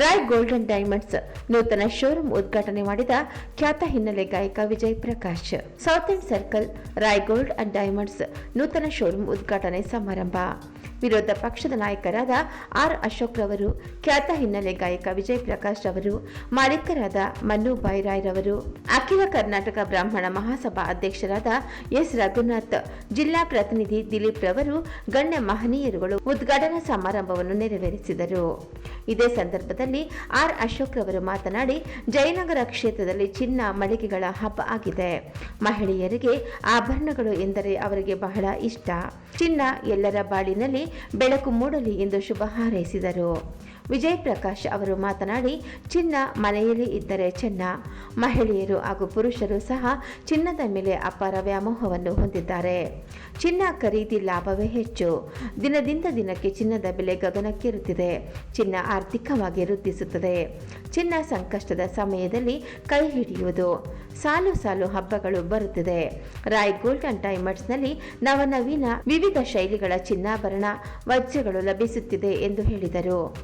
Roy golden diamonds ನೂತನ showroom ಉದ್ಘಾಟನೆ ಮಾಡಿದ ಖ್ಯಾತ ಹಿನ್ನೆಲೆ ಗಾಯಕ Vijay Prakash. South end circle Rai gold and diamonds ನೂತನ ಶೋರೂಮ್ ಉದ್ಘಾಟನೆ ಸಮಾರಂಭ. ವಿರೋಧ ಪಕ್ಷದ ನಾಯಕರಾದ ಆರ್ ಅಶೋಕ್ ರವರು, ಖ್ಯಾತ ಹಿನ್ನೆಲೆ ಗಾಯಕ ವಿಜಯ್ ಪ್ರಕಾಶ್ ರವರು, ಮಾಲೀಕರಾದ ಮನ್ನು ರಾಯ್ ರವರು, ಅಖಿಲ ಕರ್ನಾಟಕ ಬ್ರಾಹ್ಮಣ ಮಹಾಸಭಾ ಅಧ್ಯಕ್ಷರಾದ ಎಸ್ ರಘುನಾಥ್, ಜಿಲ್ಲಾ ಪ್ರತಿನಿಧಿ ದಿಲೀಪ್ ರವರು, ಗಣ್ಯ ಮಹನೀಯರುಗಳು ಉದ್ಘಾಟನಾ ಸಮಾರಂಭವನ್ನು ನೆರವೇರಿಸಿದರು. ಇದೇ ಸಂದರ್ಭದಲ್ಲಿ ಆರ್ ಅಶೋಕ್ ಅವರು ಮಾತನಾಡಿ, ಜಯನಗರ ಕ್ಷೇತ್ರದಲ್ಲಿ ಚಿನ್ನ ಮಳಿಗೆಗಳ ಹಬ್ಬ ಆಗಿದೆ. ಮಹಿಳೆಯರಿಗೆ ಆಭರಣಗಳು ಎಂದರೆ ಅವರಿಗೆ ಬಹಳ ಇಷ್ಟ. ಚಿನ್ನ ಎಲ್ಲರ ಬಾಳಿನಲ್ಲಿ ಬೆಳಕು ಮೂಡಲಿ ಎಂದು ಶುಭ ಹಾರೈಸಿದರು. ವಿಜಯ್ ಪ್ರಕಾಶ್ ಅವರು ಮಾತನಾಡಿ, ಚಿನ್ನ ಮನೆಯಲ್ಲಿ ಇದ್ದರೆ ಚೆನ್ನ. ಮಹಿಳೆಯರು ಹಾಗೂ ಪುರುಷರು ಸಹ ಚಿನ್ನದ ಮೇಲೆ ಅಪಾರ ವ್ಯಾಮೋಹವನ್ನು ಹೊಂದಿದ್ದಾರೆ. ಚಿನ್ನ ಖರೀದಿ ಲಾಭವೇ ಹೆಚ್ಚು. ದಿನದಿಂದ ದಿನಕ್ಕೆ ಚಿನ್ನದ ಬೆಲೆ ಗಗನಕ್ಕೇರುತ್ತಿದೆ. ಚಿನ್ನ ಆರ್ಥಿಕವಾಗಿ ವೃದ್ಧಿಸುತ್ತದೆ. ಚಿನ್ನ ಸಂಕಷ್ಟದ ಸಮಯದಲ್ಲಿ ಕೈ ಹಿಡಿಯುವುದು. ಸಾಲು ಸಾಲು ಹಬ್ಬಗಳು ಬರುತ್ತಿದೆ. ರಾಯ್ ಗೋಲ್ಡ್ ಅಂಡ್ ಡೈಮಂಡ್ಸ್ನಲ್ಲಿ ನವನವೀನ ವಿವಿಧ ಶೈಲಿಗಳ ಚಿನ್ನಾಭರಣ, ವಜ್ರಗಳು ಲಭಿಸುತ್ತಿದೆ ಎಂದು ಹೇಳಿದರು.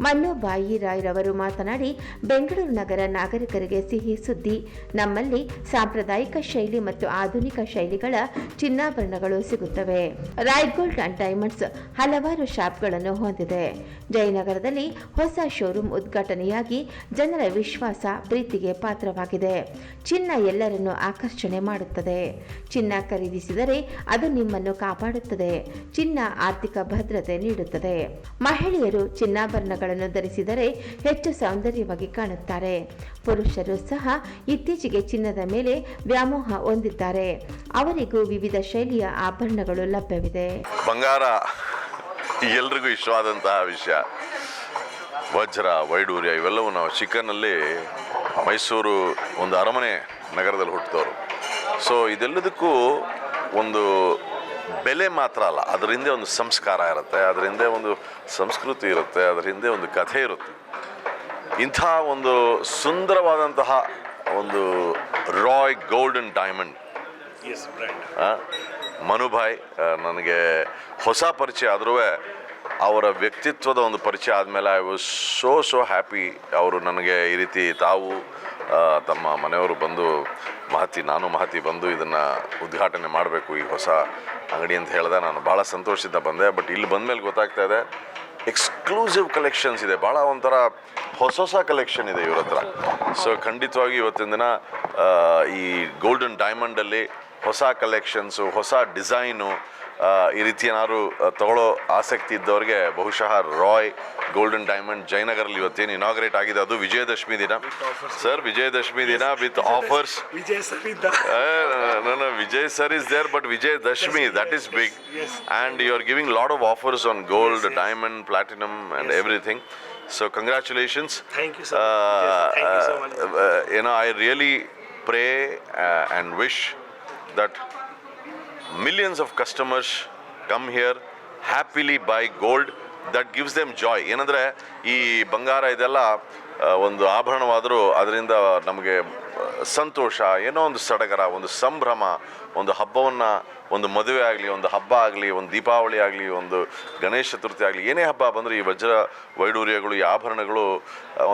ಮನ್ನು ಬಾಯಿ ರಾಯ್ ರವರು ಮಾತನಾಡಿ, ಬೆಂಗಳೂರು ನಗರ ನಾಗರಿಕರಿಗೆ ಸಿಹಿ ಸುದ್ದಿ. ನಮ್ಮಲ್ಲಿ ಸಾಂಪ್ರದಾಯಿಕ ಶೈಲಿ ಮತ್ತು ಆಧುನಿಕ ಶೈಲಿಗಳ ಚಿನ್ನಾಭರಣಗಳು ಸಿಗುತ್ತವೆ. ರಾಯ್ ಗೋಲ್ಡ್ ಅಂಡ್ ಡೈಮಂಡ್ಸ್ ಹಲವಾರು ಶಾಪ್ಗಳನ್ನು ಹೊಂದಿದೆ. ಜಯನಗರದಲ್ಲಿ ಹೊಸ ಶೋರೂಮ್ ಉದ್ಘಾಟನೆಯಾಗಿ ಜನರ ವಿಶ್ವಾಸ, ಪ್ರೀತಿಗೆ ಪಾತ್ರವಾಗಿದೆ. ಚಿನ್ನ ಎಲ್ಲರನ್ನು ಆಕರ್ಷಣೆ ಮಾಡುತ್ತದೆ. ಚಿನ್ನ ಖರೀದಿಸಿದರೆ ಅದು ನಿಮ್ಮನ್ನು ಕಾಪಾಡುತ್ತದೆ. ಚಿನ್ನ ಆರ್ಥಿಕ ಭದ್ರತೆ ನೀಡುತ್ತದೆ. ಮಹಿಳೆಯರು ಚಿನ್ನಾಭರಣಗಳನ್ನು ಧರಿಸಿದರೆ ಹೆಚ್ಚು ಸೌಂದರ್ಯವಾಗಿ ಕಾಣುತ್ತಾರೆ. ಪುರುಷರು ಸಹ ಇತ್ತೀಚೆಗೆ ಚಿನ್ನದ ಮೇಲೆ ವ್ಯಾಮೋಹ ಹೊಂದಿದ್ದಾರೆ. ಅವರಿಗೂ ವಿವಿಧ ಶೈಲಿಯ ಆಭರಣಗಳು ಲಭ್ಯವಿದೆ. ಬಂಗಾರ ಎಲ್ರಿಗೂ ಇಷ್ಟವಾದಂತಹ ವಿಷಯ. ವಜ್ರ, ವೈಡೂರ್ಯ ಇವೆಲ್ಲವೂ ನಾವು ಚಿಕ್ಕನಲ್ಲಿ ಮೈಸೂರು ಒಂದು ಅರಮನೆ ನಗರದಲ್ಲಿ ಹುಟ್ಟಿದವರು. ಸೊ ಇದೆಲ್ಲದಕ್ಕೂ ಒಂದು ಬೆಲೆ ಮಾತ್ರ ಅಲ್ಲ ಅದ್ರ ಹಿಂದೆ ಒಂದು ಸಂಸ್ಕಾರ ಇರುತ್ತೆ ಅದರ ಹಿಂದೆ ಒಂದು ಸಂಸ್ಕೃತಿ ಇರುತ್ತೆ ಅದ್ರ ಹಿಂದೆ ಒಂದು ಕಥೆ ಇರುತ್ತೆ. ಇಂಥ ಒಂದು ಸುಂದರವಾದಂತಹ ಒಂದು ರಾಯ್ ಗೋಲ್ಡನ್ ಡೈಮಂಡ್. ಮನುಭಾಯ್ ನನಗೆ ಹೊಸ ಪರಿಚಯ ಆದರೂ ಅವರ ವ್ಯಕ್ತಿತ್ವದ ಒಂದು ಪರಿಚಯ ಆದಮೇಲೆ I was so so happy ಅವರು ನನಗೆ ಈ ರೀತಿ ತಾವು ತಮ್ಮ ಮನೆಯವರು ಬಂದು ಮಹತಿ, ನಾನು ಮಹತಿ ಬಂದು ಇದನ್ನು ಉದ್ಘಾಟನೆ ಮಾಡಬೇಕು ಈ ಹೊಸ ಅಂಗಡಿ ಅಂತ ಹೇಳಿದೆ. ನಾನು ಭಾಳ ಸಂತೋಷದಿಂದ ಬಂದೆ. ಬಟ್ ಇಲ್ಲಿ ಬಂದ ಮೇಲೆ ಗೊತ್ತಾಗ್ತಾ ಇದೆ ಎಕ್ಸ್ಕ್ಲೂಸಿವ್ ಕಲೆಕ್ಷನ್ಸ್ ಇದೆ. ಭಾಳ ಒಂಥರ ಹೊಸ ಹೊಸ ಕಲೆಕ್ಷನ್ ಇದೆ ಇವ್ರ ಹತ್ರ. ಸೊ ಖಂಡಿತವಾಗಿ ಇವತ್ತಿನ ದಿನ ಈ ಗೋಲ್ಡನ್ ಡೈಮಂಡಲ್ಲಿ ಹೊಸ ಕಲೆಕ್ಷನ್ಸು ಹೊಸ ಡಿಸೈನು ಈ ರೀತಿ ಏನಾದ್ರು ತಗೊಳ್ಳೋ ಆಸಕ್ತಿ ಇದ್ದವ್ರಿಗೆ ಬಹುಶಃ ರಾಯ್ ಗೋಲ್ಡನ್ ಡೈಮಂಡ್ ಜಯನಗರಲ್ಲಿ ಇವತ್ತೇನು ಇನಾಗ್ರೇಟ್ ಆಗಿದೆ. ಅದು ವಿಜಯದಶಮಿ ದಿನ. ಸರ್ ವಿಜಯದಶಮಿ ದಿನ with offers Vijay sir is there but Vijayadashami that is big and you are giving lot of offers on gold diamond platinum and everything so congratulations ಏನೋ I really pray and wish that millions of customers come here happily buy gold that gives them joy ಏನಂದರೆ, ಈ ಬಂಗಾರ ಇದೆಲ್ಲ ಒಂದು ಆಭರಣವಾದರೂ ಅದರಿಂದ ನಮಗೆ ಸಂತೋಷ, ಏನೋ ಒಂದು ಸಡಗರ, ಒಂದು ಸಂಭ್ರಮ, ಒಂದು ಹಬ್ಬವನ್ನು, ಒಂದು ಮದುವೆ ಆಗಲಿ, ಒಂದು ಹಬ್ಬ ಆಗಲಿ, ಒಂದು ದೀಪಾವಳಿ ಆಗಲಿ, ಒಂದು ಗಣೇಶ ಚತುರ್ಥಿ ಆಗಲಿ, ಏನೇ ಹಬ್ಬ ಬಂದರೆ ಈ ವಜ್ರ ವೈಡೂರ್ಯಗಳು, ಈ ಆಭರಣಗಳು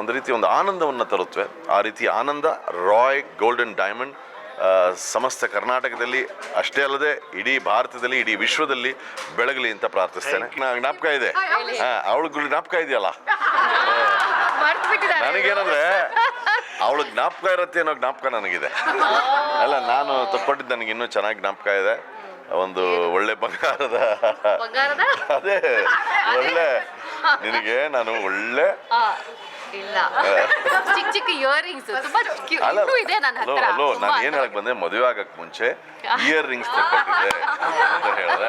ಒಂದು ರೀತಿ ಒಂದು ಆನಂದವನ್ನು ತರುತ್ತವೆ. ಆ ರೀತಿ ಆನಂದ, ರಾಯ್ ಗೋಲ್ಡನ್ ಡೈಮಂಡ್ ಸಮಸ್ತ ಕರ್ನಾಟಕದಲ್ಲಿ ಅಷ್ಟೇ ಅಲ್ಲದೆ ಇಡೀ ಭಾರತದಲ್ಲಿ ಇಡೀ ವಿಶ್ವದಲ್ಲಿ ಬೆಳಗಲಿ ಅಂತ ಪ್ರಾರ್ಥಿಸ್ತೇನೆ. ನಾ ಜ್ಞಾಪಕ ಇದೆ. ಅವಳು ಜ್ಞಾಪಕ ಇದೆಯಲ್ಲ? ನನಗೇನಂದ್ರೆ ಅವಳು ಜ್ಞಾಪಕ ಇರುತ್ತೆ ಅನ್ನೋ ಜ್ಞಾಪಕ ನನಗಿದೆ. ಅಲ್ಲ ನಾನು ತಕ್ಕೊಟ್ಟಿದ್ದು ನನಗೆ ಇನ್ನೂ ಚೆನ್ನಾಗಿ ಜ್ಞಾಪಕ ಇದೆ. ಒಂದು ಒಳ್ಳೆ ಬಂಗಾರದ ಅದೇ ಒಳ್ಳೆ ನಿನಗೆ ನಾನು ಒಳ್ಳೆ ಆ, ಇಲ್ಲ. ಚಿಕ್ಕ ಚಿಕ್ಕ ಇಯರಿಂಗ್ಸ್ ತುಂಬಾ cute- ಅಲ್ಲ ಇನ್ನೂ ಇದೆ ನನ್ನ ಅಲ್ಲೋ ಹತ್ರ. ಅಲ್ಲೋ ನಾನು ಏನು ಹೇಳಕ್ ಬಂದೆ ಮದುವೆ ಆಗಕ್ ಮುಂಚೆ ಇಯರ್ ರಿಂಗ್ಸ್ ತಗೊಂಡಿದ್ದೆ ಅಂತ ಹೇಳಿದೆ.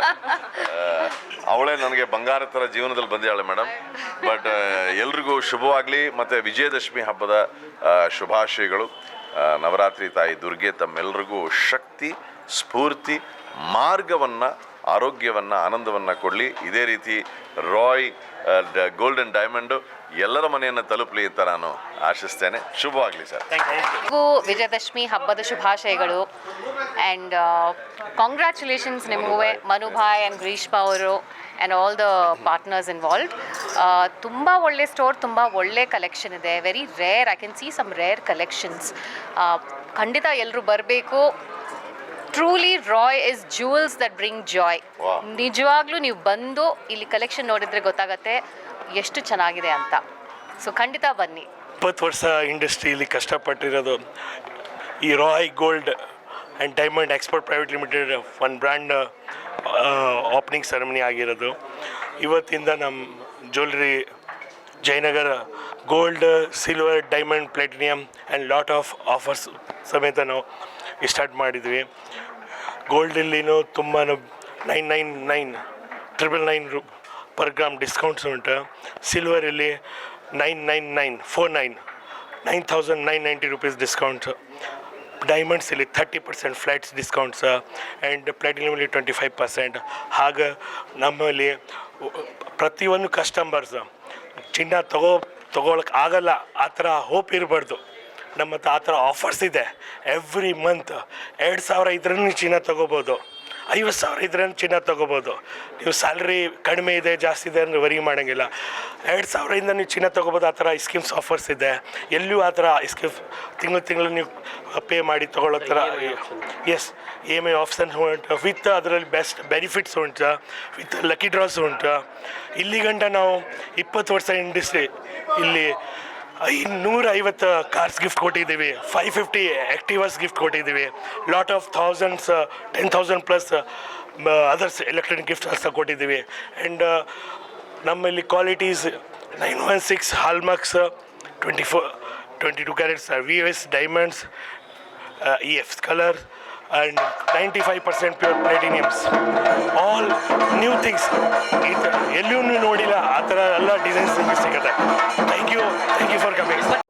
ಅವಳೇ ನನಗೆ ಬಂಗಾರ ಥರ ಜೀವನದಲ್ಲಿ ಬಂದಿದ್ದಾಳೆ ಮೇಡಮ್. ಬಟ್ ಎಲ್ರಿಗೂ ಶುಭವಾಗಲಿ ಮತ್ತು ವಿಜಯದಶಮಿ ಹಬ್ಬದ ಆ, ಶುಭಾಶಯಗಳು. ಆ, ನವರಾತ್ರಿ ತಾಯಿ ದುರ್ಗೆ ತಮ್ಮೆಲ್ರಿಗೂ ಶಕ್ತಿ ಸ್ಫೂರ್ತಿ ಮಾರ್ಗವನ್ನು ಆರೋಗ್ಯವನ್ನು ಆನಂದವನ್ನು ಕೊಡಲಿ. ಇದೇ ರೀತಿ ರಾಯ್ ಗೋಲ್ಡನ್ ಡೈಮಂಡು ಎಲ್ಲರ ಮನೆಯನ್ನು ತಲುಪಲಿ ಅಂತ ನಾನು ಆಶಿಸ್ತೇನೆ. ಶುಭವಾಗಲಿ ಸರ್. ವಿಜಯದಶಮಿ ಹಬ್ಬದ ಶುಭಾಶಯಗಳು. ಆ್ಯಂಡ್ ಕಾಂಗ್ರ್ಯಾಚುಲೇಷನ್ಸ್ ನಿಮಗೂ ಮನುಭಾಯ್ ಆ್ಯಂಡ್ ಗ್ರೀಷ್ಮಾ ಅವರು and all the partners involved ತುಂಬ ಒಳ್ಳೆ ಸ್ಟೋರ್ ತುಂಬ ಒಳ್ಳೆ ಕಲೆಕ್ಷನ್ ಇದೆ. Very rare I can see some rare collections ಖಂಡಿತ ಎಲ್ಲರೂ ಬರಬೇಕು. Truly Rai is jewels that bring joy ನಿಜವಾಗ್ಲೂ ನೀವು ಬಂದು ಇಲ್ಲಿ ಕಲೆಕ್ಷನ್ ನೋಡಿದ್ರೆ ಗೊತ್ತಾಗತ್ತೆ. ಎಷ್ಟು ಚೆನ್ನಾಗಿದೆ ಅಂತ. ಸೊ ಖಂಡಿತ ಬನ್ನಿ. ಇಪ್ಪತ್ತು ವರ್ಷ ಇಂಡಸ್ಟ್ರಿಯಲ್ಲಿ ಕಷ್ಟಪಟ್ಟಿರೋದು ಈ Rai gold and diamond export private limited one brand opening ceremony ಆಗಿರೋದು. ಇವತ್ತಿಂದ ನಮ್ಮ jewellery Jayanagar gold silver diamond platinum and lot of offers ಸಮೇತ ನಾವು ಸ್ಟಾರ್ಟ್ ಮಾಡಿದ್ವಿ. ಗೋಲ್ಡಲ್ಲಿನೂ ತುಂಬಾ nine nine nine triple nine ರು ಪರ್ ಗ್ರಾಮ್ ಡಿಸ್ಕೌಂಟ್ಸ್ ಉಂಟು. ಸಿಲ್ವರಲ್ಲಿ nine nine nine four nine nine thousand nine ninety rupees discounts ಡೈಮಂಡ್ಸಲ್ಲಿ thirty percent flat discounts and ಪ್ಲಾಟಿನಮಲ್ಲಿ twenty five percent ಹಾಗೆ ನಮ್ಮಲ್ಲಿ ಪ್ರತಿಯೊಂದು ಕಸ್ಟಮರ್ಸ್ ಚಿನ್ನ ತಗೋ ತಗೊಳಕ್ಕೆ ಆಗಲ್ಲ. ಆ ಥರ ಹೋಪ್ ಇರಬಾರ್ದು. ನಮ್ಮ ಹತ್ರ ಆ ಥರ ಆಫರ್ಸ್ ಇದೆ. ಎವ್ರಿ ಮಂತ್ ಎರಡು ಸಾವಿರ ಇದ್ರೂ ಚಿನ್ನ ತೊಗೋಬೋದು. ಐವತ್ತು ಸಾವಿರ ಇದ್ರೆ ಚಿನ್ನ ತೊಗೋಬೋದು. ನೀವು ಸ್ಯಾಲ್ರಿ ಕಡಿಮೆ ಇದೆ ಜಾಸ್ತಿ ಇದೆ ಅಂದರೆ ವರಿ ಮಾಡೋಂಗಿಲ್ಲ. ಎರಡು ಸಾವಿರದಿಂದ ನೀವು ಚಿನ್ನ ತೊಗೋಬೋದು ಆ ಥರ ಸ್ಕೀಮ್ಸ್ ಆಫರ್ಸ್ ಇದೆ. ಎಲ್ಲೂ ಆ ಥರ ಸ್ಕೀಮ್ ತಿಂಗಳು ತಿಂಗಳು ನೀವು ಪೇ ಮಾಡಿ ತೊಗೊಳ್ಳೋ ಥರ yes E M I options ಉಂಟು. ವಿತ್ ಅದರಲ್ಲಿ ಬೆಸ್ಟ್ ಬೆನಿಫಿಟ್ಸ್ ಉಂಟು. ವಿತ್ ಲಕ್ಕಿ ಡ್ರಾಸ್ ಉಂಟು. ಇಲ್ಲಿ ಗಂಟ ನಾವು ಇಪ್ಪತ್ತು ವರ್ಷ ಇಂಡಸ್ಟ್ರಿ ಇಲ್ಲಿ ಐನೂರ ಐವತ್ತು ಕಾರ್ಸ್ ಗಿಫ್ಟ್ ಕೊಟ್ಟಿದ್ದೀವಿ. ಫೈವ್ ಫಿಫ್ಟಿ ಆ್ಯಕ್ಟಿವರ್ಸ್ ಗಿಫ್ಟ್ ಕೊಟ್ಟಿದ್ದೀವಿ. Lot of thousands ten thousand plus others electronic gift ಸಹ ಕೊಟ್ಟಿದ್ದೀವಿ. ಆ್ಯಂಡ್ ನಮ್ಮಲ್ಲಿ qualities nine one six hallmarks twenty four twenty two carats V S diamonds E F colour five percent pure platinums all new things ಎಲ್ಲೂ ನೀವು ನೋಡಿಲ್ಲ. ಆ ಥರ ಎಲ್ಲ designs ನಿಮಗೆ ಸಿಗುತ್ತೆ. Thank you thank you for coming